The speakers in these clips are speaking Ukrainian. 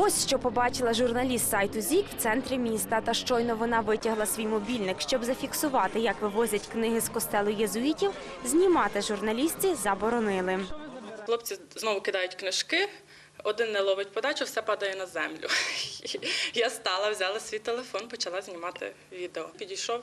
Ось що побачила журналіст сайту ЗІК в центрі міста. Та щойно вона витягла свій мобільник, щоб зафіксувати, як вивозять книги з костелу єзуїтів. Знімати журналістці заборонили. Хлопці знову кидають книжки, один не ловить подачу, все падає на землю. Я стала, взяла свій телефон, почала знімати відео. Підійшов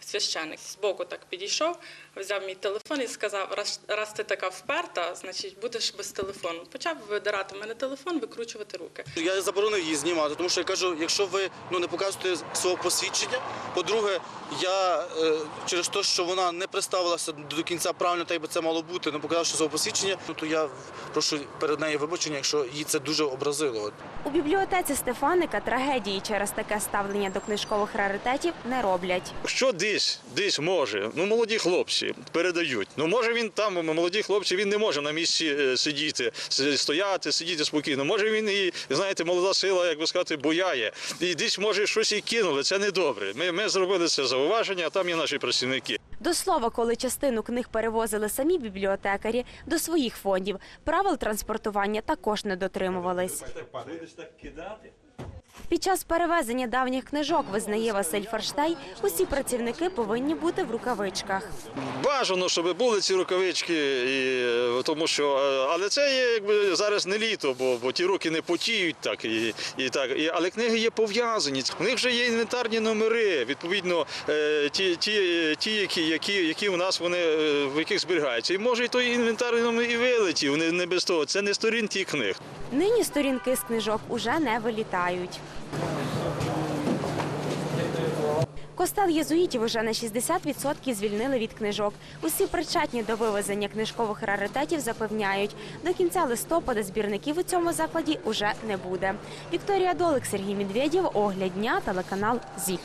священник, збоку так підійшов, взяв мій телефон і сказав: раз, раз ти така вперта, значить будеш без телефону. Почав видирати мене телефон, викручувати руки. Я заборонив її знімати, тому що я кажу, якщо ви ну не показуєте свого посвідчення. По-друге, я е, через те, що вона не представилася до кінця правильно, так би це мало бути, не показавши свого посвідчення, ну то я прошу перед нею вибачення, якщо її це дуже образило. У бібліотеці Стефаника трагедії через таке ставлення до книжкових раритетів не роблять. Що десь, десь може, ну молоді хлопці передають. Ну може він там, молоді хлопці, він не може на місці е, сидіти, стояти, сидіти спокійно. Може він і знаєте, молода сила, як би сказати, бояє. І десь може щось і кинули. Це не добре. Ми, ми зробили це зауваження, а там є наші працівники. До слова, коли частину книг перевозили самі бібліотекарі до своїх фондів, правил транспортування також не дотримувались. Під час перевезення давніх книжок, визнає Василь Ферштей, усі працівники повинні бути в рукавичках. Бажано, щоб були ці рукавички, е, тому що, е, але це є якби зараз не літо, бо, бо ті руки не потіють так і, і так. І, але книги є пов'язані. В них вже є інвентарні номери. Відповідно, е, ті, ті, ті які, які, які у нас вони в яких зберігаються. І може і той інвентарний номер і вилетів. Не, не без того. Це не сторінки книг. Нині сторінки з книжок уже не вилітають. Костел єзуїтів уже на 60% звільнили від книжок. Усі причетні до вивезення книжкових раритетів запевняють, до кінця листопада збірників у цьому закладі уже не буде. Вікторія Долик, Сергій Медведєв, Огляд дня, телеканал ЗІК.